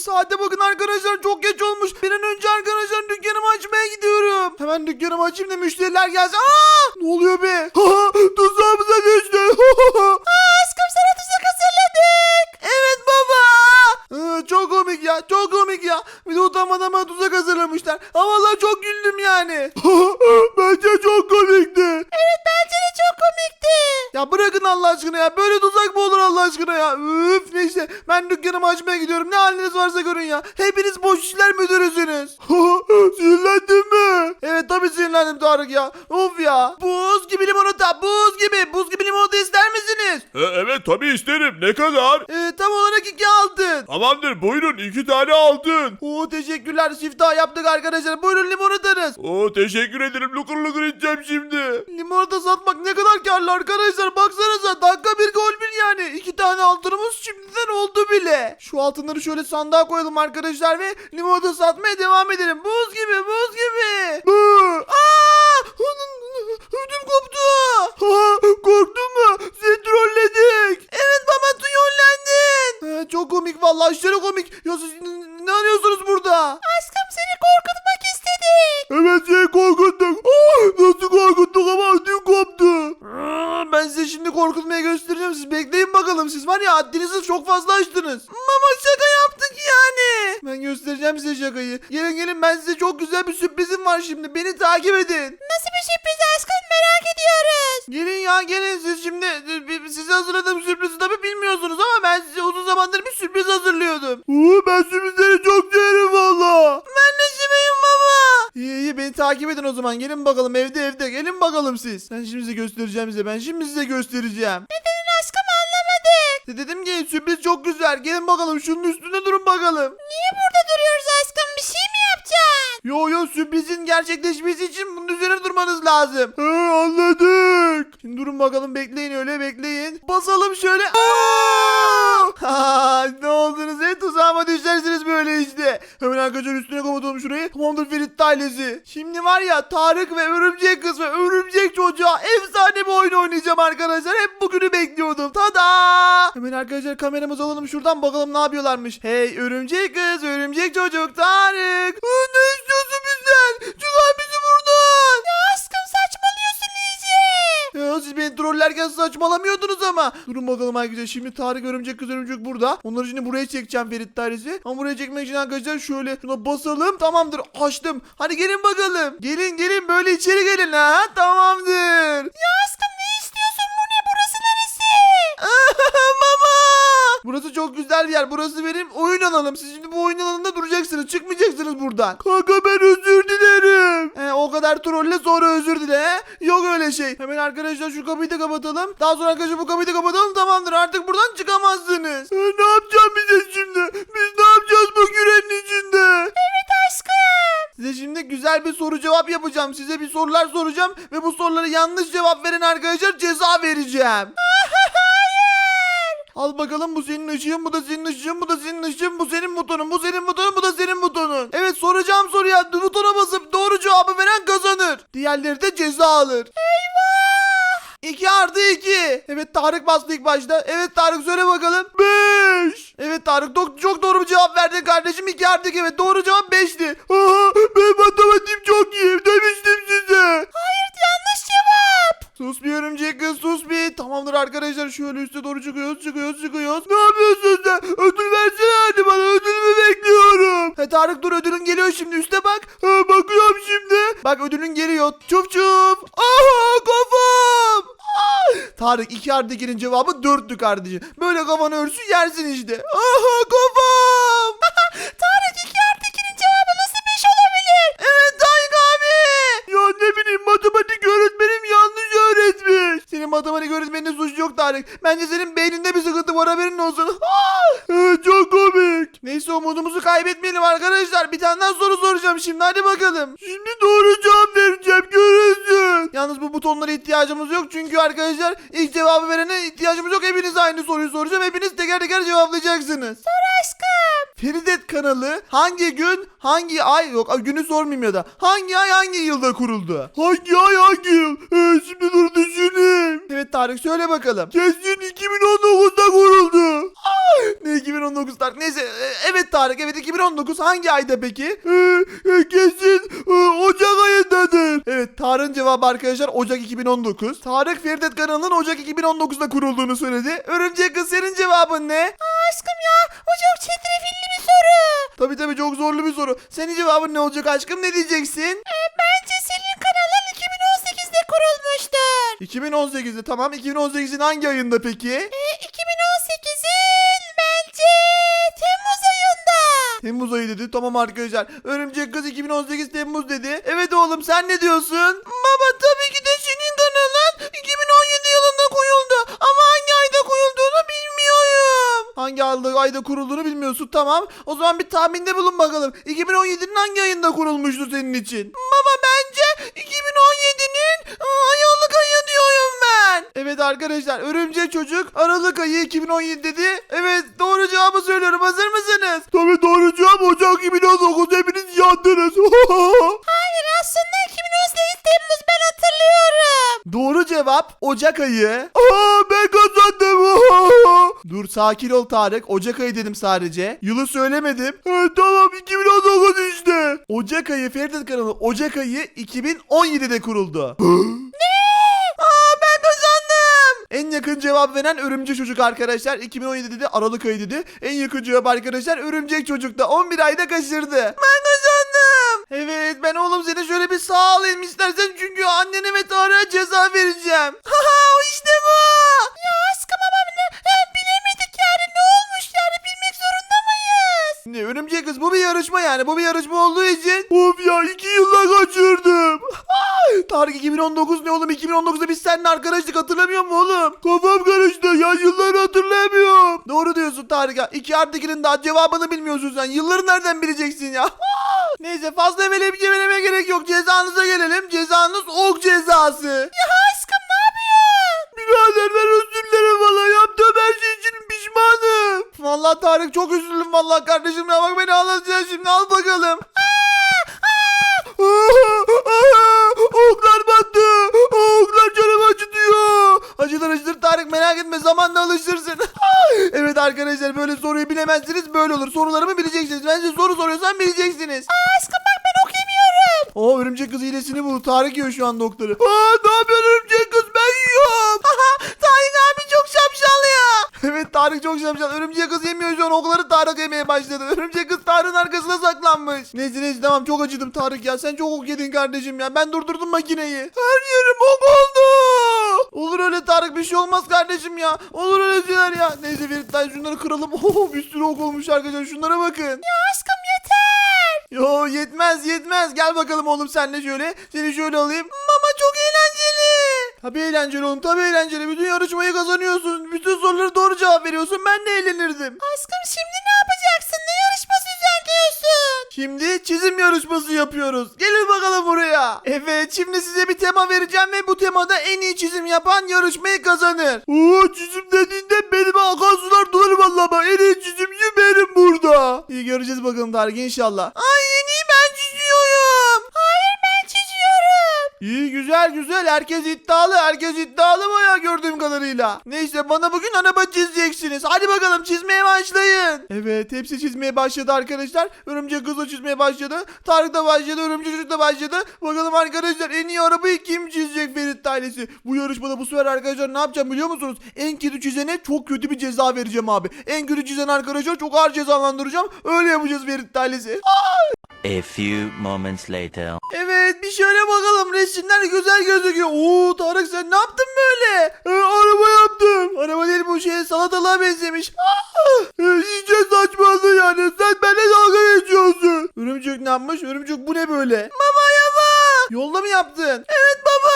saate bakın arkadaşlar çok geç olmuş. Bir an önce arkadaşlar dükkanımı açmaya gidiyorum. Hemen dükkanımı açayım da müşteriler gelsin. Aa! Ne oluyor be? Neyse. Ben dükkanımı açmaya gidiyorum. Ne haliniz varsa görün ya. Hepiniz boş işler müdürüsünüz. Sinirlendin mi? Evet tabii sinirlendim Tarık ya. Of ya. Buz gibi limonata. Buz gibi. Buz gibi limonata ister misiniz? E, evet tabii isterim. Ne kadar? Ee, tam olarak iki altın. Tamamdır buyurun iki tane altın. Oo teşekkürler. Siftah yaptık arkadaşlar. Buyurun limonatanız. Oo teşekkür ederim. Lukur lukur içeceğim şimdi. Limonata satmak ne kadar karlı arkadaşlar. Baksanıza dakika bir gol bir yani. İki tane altınımız şimdiden bile. Şu altınları şöyle sandığa koyalım arkadaşlar ve limonata satmaya devam edelim. Buz gibi buz gibi. Bu. Aa! Ödüm koptu. Ha, korktun mu? Seni trolledik. Evet baba trollendin. Ha, çok komik vallahi aşırı komik. Ya siz ne arıyorsunuz burada? Aşkım seni korkutmak istedik. Evet seni korkuttuk. Oh, nasıl korkuttuk ama ödüm koptu. Ben size şimdi korkutmaya göstereceğim. Siz bekleyin bakalım. Siz var ya haddinizi çok fazla açtınız. Mama şaka yaptık yani. Ben göstereceğim size şakayı. Gelin gelin ben size çok güzel bir sürprizim var şimdi. Beni takip edin. Nasıl bir sürpriz aşkım merak ediyoruz. Gelin ya gelin siz şimdi size hazırladığım sürprizi tabi bilmiyorsunuz ama ben size uzun zamandır bir sürpriz hazırlıyordum. Oo, ben sürprizleri çok severim valla. Ben de baba. İyi iyi beni takip edin o zaman gelin bakalım evde evde gelin bakalım siz. Ben şimdi size göstereceğim size ben şimdi size göstereceğim. Neden aşkım anlamadık. De dedim ki sürpriz çok güzel gelin bakalım şunun üstünde durun bakalım. Niye burada Yo yo sürprizin gerçekleşmesi için bunun üzerine durmanız lazım. He anladık. Şimdi durun bakalım bekleyin öyle bekleyin. Basalım şöyle. Aa! Ne oldunuz he tuzağıma düşersiniz böyle işte. Hemen arkadaşlar üstüne kapatalım şurayı. Tamamdır Ferit ailesi. Şimdi var ya Tarık ve Örümcek Kız ve Örümcek Çocuğa efsane bir oyun oynayacağım arkadaşlar. Hep bugünü bekliyordum. Tada! Hemen arkadaşlar kameramızı alalım şuradan bakalım ne yapıyorlarmış. Hey Örümcek Kız, Örümcek Çocuk, Tarık. Ne istiyorsun bizden? Çıkar bizi buradan. Ya aşkım saçmalıyorsun iyice. Ya siz beni trollerken saçmalamıyordunuz ama. Durun bakalım arkadaşlar. Şimdi Tarık Örümcek Kız Örümcek burada. Onları şimdi buraya çekeceğim Ferit dairesi. Ama buraya çekmek için arkadaşlar şöyle şuna basalım. Tamamdır açtım. Hadi gelin bakalım. Gelin gelin böyle içeri gelin ha. Tamamdır. Ya yer. Burası benim oyun alanım. Siz şimdi bu oyun alanında duracaksınız. Çıkmayacaksınız buradan. Kanka ben özür dilerim. He, o kadar trolle sonra özür dile. He? Yok öyle şey. Hemen arkadaşlar şu kapıyı da kapatalım. Daha sonra arkadaşlar bu kapıyı da kapatalım. Tamamdır artık buradan çıkamazsınız. ne yapacağım bize şimdi? Biz ne yapacağız bu kürenin içinde? Evet aşkım. Size şimdi güzel bir soru cevap yapacağım. Size bir sorular soracağım. Ve bu sorulara yanlış cevap veren arkadaşlar ceza vereceğim. Al bakalım bu senin ışığın, bu da senin ışığın, bu da senin ışığın, bu senin butonun, bu senin butonun, bu da senin butonun. Evet soracağım soruya butona basıp doğru cevabı veren kazanır. Diğerleri de ceza alır. Eyvah! 2 artı 2. Evet Tarık bastı ilk başta. Evet Tarık söyle bakalım. 5. Evet Tarık do- çok doğru bir cevap verdin kardeşim. 2 artı 2 evet doğru cevap 5'ti. Aha benim matematiğim çok iyi. Demiştim size. Hayır yanlış cevap. Sus bir örümcek kız şöyle üste doğru çıkıyoruz çıkıyoruz çıkıyoruz. Ne yapıyorsun sen? Ödül versene hadi bana ödülümü bekliyorum. He Tarık dur ödülün geliyor şimdi üste bak. Ha, bakıyorum şimdi. Bak ödülün geliyor. Çuf çuf. Aha kafam. Ah! Tarık 2 artı 2'nin cevabı 4'tü kardeşim. Böyle kafanı örsün yersin işte. Aha kafam. Matematik öğretmeninin suçu yok Tarık. Bence senin beyninde bir sıkıntı var haberin olsun. Ah! Çok komik. Neyse umudumuzu kaybetmeyelim arkadaşlar. Bir tane daha soru soracağım şimdi hadi bakalım. Şimdi doğru cevap vereceğim görürsün. Yalnız bu butonlara ihtiyacımız yok. Çünkü arkadaşlar ilk cevabı verene ihtiyacımız yok. Hepiniz aynı soruyu soracağım. Hepiniz teker teker cevaplayacaksınız. Sor aşkım. Feridet kanalı hangi gün, hangi ay yok günü sormayayım ya da hangi ay hangi yılda kuruldu? Hangi ay hangi yıl? Ee, şimdi dur düşüneyim. Evet Tarık söyle bakalım. Kesin 2019'da kuruldu. Ne 2019 Tarık? Neyse e, evet Tarık evet 2019 hangi ayda peki? Ee, e, kesin e, Ocak ayındadır. Evet Tarık'ın cevabı arkadaşlar Ocak 2019. Tarık Feridet kanalının Ocak 2019'da kurulduğunu söyledi. Örümcek kız senin cevabın ne? Aşkım ya çok çetrefilli bir soru. Tabii tabii çok zorlu bir soru. Senin cevabın ne olacak aşkım ne diyeceksin? Bence senin kanalın 2018'de kurulmuştur. 2018'de tamam 2018'in hangi ayında peki? E, Temmuz ayı dedi. Tamam arkadaşlar. Örümcek kız 2018 Temmuz dedi. Evet oğlum sen ne diyorsun? Baba tabii ki de senin kanalın 2017 yılında koyuldu. Ama hangi ayda koyulduğunu bilmiyorum. Hangi ayda, kurulduğunu bilmiyorsun tamam. O zaman bir tahminde bulun bakalım. 2017'nin hangi ayında kurulmuştur senin için? Baba bence Evet arkadaşlar örümcek çocuk Aralık ayı 2017 dedi. Evet doğru cevabı söylüyorum. Hazır mısınız? Tabii doğru cevap Ocak 2019 hepiniz yandınız. Hayır aslında 2018 Temmuz ben hatırlıyorum. Doğru cevap Ocak ayı. Aa, ben kazandım. Dur sakin ol Tarık. Ocak ayı dedim sadece. Yılı söylemedim. Ee, tamam 2019 işte. Ocak ayı Feridet kanalı Ocak ayı 2017'de kuruldu. Aa ben kazandım. En yakın cevap veren örümcek çocuk arkadaşlar. 2017 dedi Aralık ayı dedi. En yakın cevap arkadaşlar örümcek çocuk da 11 ayda kaçırdı. Ben kazandım. Evet ben oğlum seni şöyle bir sağ alayım istersen çünkü annene ve Tarık'a ceza vereceğim. Haha işte bu. Ya aşkım ama ne, e, bilemedik yani ne olmuş yani bilmek zorunda mıyız? Ne örümcek kız bu bir yarışma yani bu bir yarışma olduğu için. Of ya 2 yılla kaçırdım. Tarık 2019 ne oğlum 2019'da biz seninle arkadaşlık hatırlamıyor musun oğlum? Kafam karıştı ya yılları hatırlamıyorum. Doğru diyorsun Tarık ya. 2 artı 2'nin daha cevabını bilmiyorsun sen. Yılları nereden bileceksin ya? Neyse fazla eveleyip geveleme gerek yok. Cezanıza gelelim. Cezanız ok cezası. Ya aşkım ne yapıyorsun? Birader ben özür dilerim valla yaptığım her şey için pişmanım. Vallahi Tarık çok üzüldüm vallahi kardeşim ya. Bak beni ağlatacaksın şimdi al bakalım. Aa, oklar battı. Oklar canımı acıtıyor. Acıdır acıdır Tarık merak etme zamanla alışırsın. evet arkadaşlar böyle soruyu bilemezsiniz böyle olur. Sorularımı bileceksiniz. Ben size soru soruyorsam bileceksiniz. Aşkım bak ben okuyamıyorum. O örümcek kız hilesini buldu. Tarık yiyor şu an doktoru. Aa, ne yapıyorsun örümcek Tarık çok şapşal. Örümcek kız yemiyor şu an okları Tarık yemeye başladı. Örümcek kız Tarık'ın arkasına saklanmış. Neyse neyse tamam çok acıdım Tarık ya. Sen çok ok yedin kardeşim ya. Ben durdurdum makineyi. Her yerim ok oldu. Olur öyle Tarık bir şey olmaz kardeşim ya. Olur öyle şeyler ya. Neyse Ferit dayı şunları kıralım. Oh, bir sürü ok olmuş arkadaşlar. Şunlara bakın. Ya aşkım yeter. Yo yetmez yetmez. Gel bakalım oğlum senle şöyle. Seni şöyle alayım. Mama. Tabii eğlenceli oğlum tabii eğlenceli. Bütün yarışmayı kazanıyorsun. Bütün soruları doğru cevap veriyorsun. Ben de eğlenirdim. Aşkım şimdi ne yapacaksın? Ne yarışması düzenliyorsun? Şimdi çizim yarışması yapıyoruz. Gelin bakalım buraya. Evet şimdi size bir tema vereceğim ve bu temada en iyi çizim yapan yarışmayı kazanır. Oo, çizim dediğinde benim akan sular dolar valla. En iyi çizimci benim burada. İyi göreceğiz bakalım Tarık inşallah. Ay en iyi ben çiziyorum. İyi güzel güzel herkes iddialı herkes iddialı baya gördüğüm kadarıyla. Neyse bana bugün araba çizeceksiniz. Hadi bakalım çizmeye başlayın. Evet hepsi çizmeye başladı arkadaşlar. Örümcek kız da çizmeye başladı. Tarık da başladı örümcek çocuk da başladı. Bakalım arkadaşlar en iyi arabayı kim çizecek Ferit ailesi. Bu yarışmada bu sefer arkadaşlar ne yapacağım biliyor musunuz? En kötü çizene çok kötü bir ceza vereceğim abi. En kötü çizen arkadaşlar çok ağır cezalandıracağım. Öyle yapacağız Ferit ailesi. A few moments later. Evet bir şöyle bakalım resimler güzel gözüküyor. Oo Tarık sen ne yaptın böyle? Ee, araba yaptım. Araba değil bu şey salatalığa benzemiş. Ah! Ee, iyice saçmaladı yani. Sen benimle dalga geçiyorsun. Örümcek ne yapmış? Örümcek bu ne böyle? Baba yama. Yolda mı yaptın? Evet baba.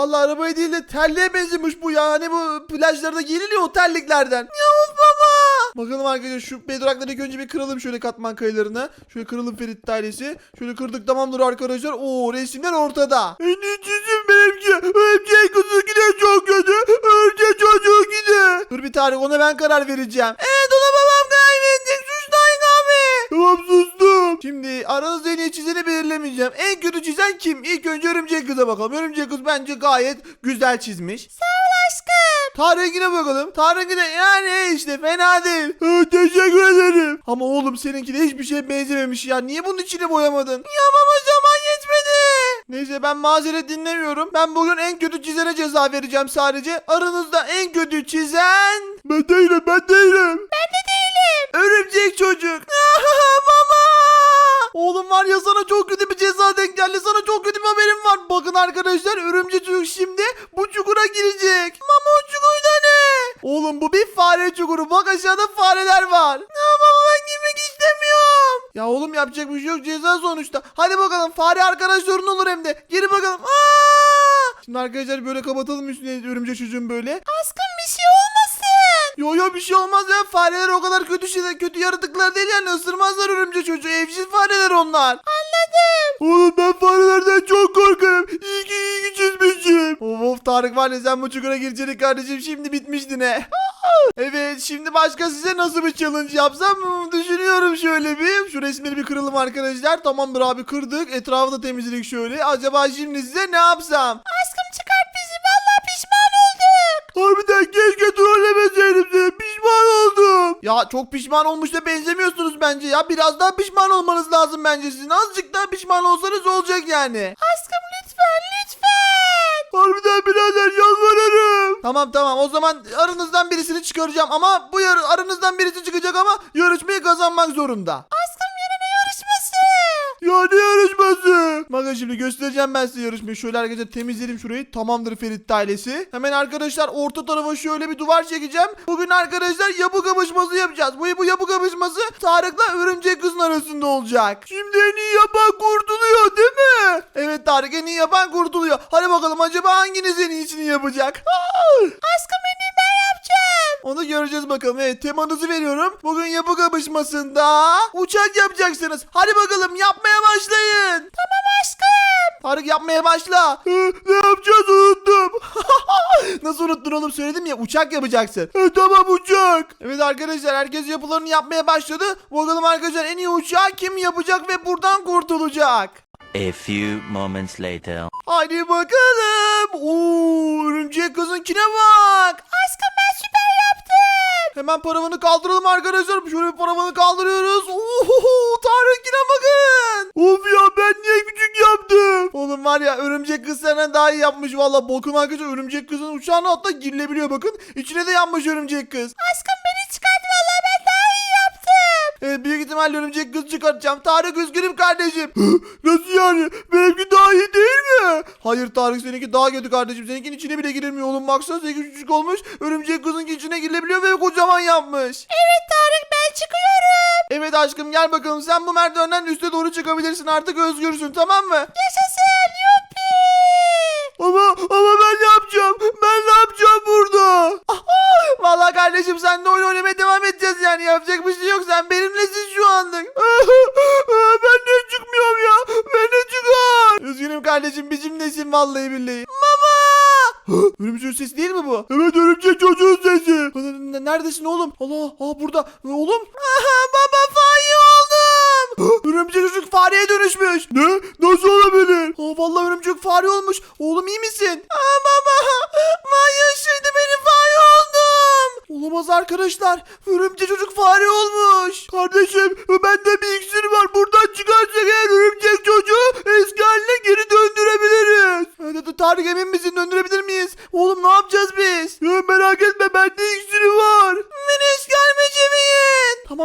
Vallahi arabaya değil de terliğe benzemiş bu ya. Hani bu plajlarda giyiliyor o terliklerden. Ya of baba. Bakalım arkadaşlar şu bedrakları ilk önce bir kıralım şöyle katman kayılarına. Şöyle kıralım Ferit ailesi. Şöyle kırdık tamamdır arkadaşlar. Oo resimler ortada. En iyi çizim benimki. Örümcek kızı yine çok kötü. Örümcek çocuğu yine. Dur bir tarih ona ben karar vereceğim. Evet ona babam karar verecek. Suç Tarık abi. aranızda en iyi çizeni belirlemeyeceğim. En kötü çizen kim? İlk önce örümcek kıza bakalım. Örümcek kız bence gayet güzel çizmiş. Aşkım. Tarık'ine bakalım. Tarık'ine yani işte fena değil. Ha, teşekkür ederim. Ama oğlum seninki de hiçbir şeye benzememiş ya. Niye bunun içini boyamadın? Ya baba zaman yetmedi. Neyse ben mazeret dinlemiyorum. Ben bugün en kötü çizene ceza vereceğim sadece. Aranızda en kötü çizen... Ben değilim ben değilim. Örümcek çocuk. Mama. Oğlum var ya sana çok kötü bir ceza denk geldi. Sana çok kötü bir haberim var. Bakın arkadaşlar örümcek çocuk şimdi bu çukura girecek. Mama o çukurda ne? Oğlum bu bir fare çukuru. Bak aşağıda fareler var. Baba ben girmek istemiyorum. Ya oğlum yapacak bir şey yok ceza sonuçta. Hadi bakalım fare arkadaşların olur hem de. Geri bakalım. Aa! Şimdi arkadaşlar böyle kapatalım üstüne örümcek çocuğun böyle. Aşkım bir şey olmasın. Yo yo bir şey olmaz ya. Fareler o kadar kötü şeyler, kötü yaratıklar değil yani. Isırmazlar örümcek çocuğu. Evcil fareler onlar. Oğlum ben farelerden çok korkarım. İyi ki iyi ki çizmişim. Of of Tarık var ya sen bu çukura gireceksin kardeşim. Şimdi bitmiştin he. evet şimdi başka size nasıl bir challenge yapsam mı? düşünüyorum şöyle bir. Şu resmini bir kıralım arkadaşlar. Tamamdır abi kırdık. Etrafı da temizledik şöyle. Acaba şimdi size ne yapsam? Aşkım Harbiden keşke trollemeseydim seni. Pişman oldum. Ya çok pişman olmuş da benzemiyorsunuz bence ya. Biraz daha pişman olmanız lazım bence sizin. Azıcık daha pişman olsanız olacak yani. Aşkım lütfen lütfen. Harbiden birader yalvarırım. Tamam tamam o zaman aranızdan birisini çıkaracağım ama bu yar aranızdan birisi çıkacak ama yarışmayı kazanmak zorunda. Aşkım yine ne yarışması? Ya ne yarışması? Bakın şimdi göstereceğim ben size yarışmayı. Şöyle arkadaşlar temizledim şurayı. Tamamdır Ferit ailesi. Hemen arkadaşlar orta tarafa şöyle bir duvar çekeceğim. Bugün arkadaşlar yapı kapışması yapacağız. Bu, bu yapı kapışması Tarık'la örümcek kızın arasında olacak. Şimdi en iyi yapan kurtuluyor değil mi? Evet Tarık en iyi yapan kurtuluyor. Hadi bakalım acaba hanginiz en iyisini yapacak? Aşkım en iyi ben yapacağım. Onu göreceğiz bakalım. Evet temanızı veriyorum. Bugün yapı kapışmasında uçak yapacaksınız. Hadi bakalım yapmaya başlayın. Tamam aşkım. Tarık yapmaya başla. Ne yapacağız unuttum. Nasıl unuttun oğlum söyledim ya uçak yapacaksın. Ha, tamam uçak. Evet arkadaşlar herkes yapılarını yapmaya başladı. Bakalım arkadaşlar en iyi uçağı kim yapacak ve buradan kurtulacak. A few moments later. Hadi bakalım. Oo, örümcek kızınkine bak. Aşkım. Hemen paravanı kaldıralım arkadaşlar. Şöyle bir paravanı kaldırıyoruz. Oo, Tarık'ine bakın. Of ya ben niye küçük yaptım? Oğlum var ya örümcek kız senden daha iyi yapmış valla. Bakın arkadaşlar örümcek kızın uçağına hatta girilebiliyor bakın. İçine de yanmış örümcek kız. Aşkım beni çıkart Evet, büyük ihtimalle örümcek kız çıkartacağım. Tarık üzgünüm kardeşim. Nasıl yani? Benimki daha iyi değil mi? Hayır Tarık seninki daha kötü kardeşim. Seninkinin içine bile girilmiyor oğlum. Baksana seninki küçük olmuş. Örümcek kızın içine girilebiliyor ve kocaman yapmış. Evet Tarık ben çıkıyorum. Evet aşkım gel bakalım. Sen bu merdivenden üste doğru çıkabilirsin. Artık özgürsün tamam mı? Yaşasın yuppi. Ama ama? Ben ne yapacağım kardeşim sen de oyun oynamaya devam edeceğiz yani. Yapacak bir şey yok. Sen benimlesin şu anlık. ben ne çıkmıyorum ya? Ben ne çıkar? Üzgünüm kardeşim bizimlesin vallahi billahi. Mama! Örümcek sesi değil mi bu? Evet örümcek çocuğun sesi. Neredesin oğlum? Allah, aa burada. Oğlum. Baba fare oldum. örümcek çocuk fareye dönüşmüş. Ne? Nasıl olabilir? Aa, vallahi örümcek fare olmuş. Oğlum iyi misin? Aa baba. Arkadaşlar. Örümcek çocuk fare olmuş. Kardeşim bende bir iksir var. Buradan çıkarsak eğer örümcek çocuğu eski haline geri döndürebiliriz. Tarık emin misin? Döndürebilir miyiz? Oğlum ne yapacağız biz? Ya merak etme bende iksiri var.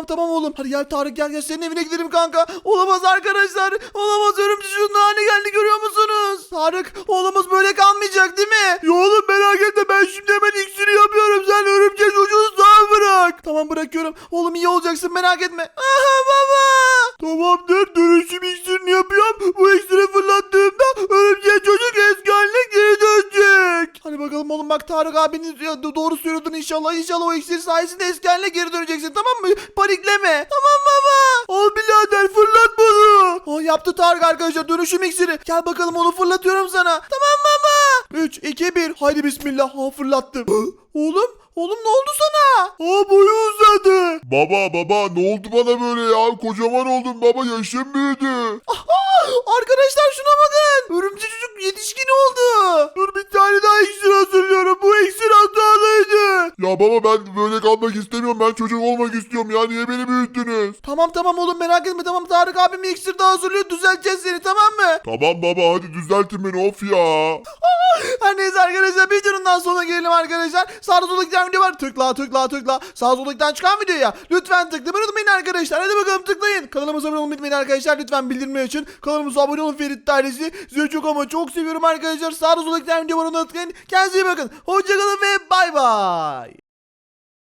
Tamam oğlum. Hadi gel Tarık gel gel senin evine gidelim kanka. Olamaz arkadaşlar. Olamaz örümcek çocuğun haline geldi görüyor musunuz? Tarık oğlumuz böyle kalmayacak değil mi? Ya oğlum merak etme ben şimdi hemen iksiri yapıyorum. Sen örümcek çocuğu sağ bırak. Tamam bırakıyorum. Oğlum iyi olacaksın merak etme. Aha baba. Tamamdır dönüşüm iksirini yapıyorum. Bu iksiri fırlattığımda örümcek çocuk eski haline geri. Hadi bakalım oğlum bak Tarık abinin doğru söylüyordun inşallah. İnşallah o iksir sayesinde eski haline geri döneceksin tamam mı? Panikleme. Tamam baba. Al birader fırlat bunu. O yaptı Tarık arkadaşlar dönüşüm iksiri. Gel bakalım onu fırlatıyorum sana. Tamam baba. 3, 2, 1. Haydi bismillah. Ha fırlattım. Oğlum Oğlum ne oldu sana? Aa boyu uzadı. Baba baba ne oldu bana böyle ya? Kocaman oldum baba yaşım büyüdü. Arkadaşlar şuna bakın. Örümcek çocuk yetişkin oldu. Dur bir tane daha iksir hazırlıyorum. Bu iksir hatalıydı. Ya baba ben böyle kalmak istemiyorum. Ben çocuk olmak istiyorum ya. Niye beni büyüttünüz? Tamam tamam oğlum merak etme tamam Tarık abim iksir daha hazırlıyor düzelteceğiz seni tamam mı? Tamam baba hadi düzeltin beni of ya. Her neyse arkadaşlar videonun daha sonuna gelelim arkadaşlar. Sağda solda giden video var. Tıkla tıkla tıkla. Sağ solda giden çıkan videoya. Lütfen tıklamayı unutmayın arkadaşlar. Hadi bakalım tıklayın. Kanalımıza abone olmayı unutmayın arkadaşlar. Lütfen bildirimleri açın. Kanalımıza abone olun Ferit ailesi. Sizi çok ama çok seviyorum arkadaşlar. Sağda solda giden video var onu tıklayın. Kendinize iyi bakın. Hoşçakalın ve bay bay.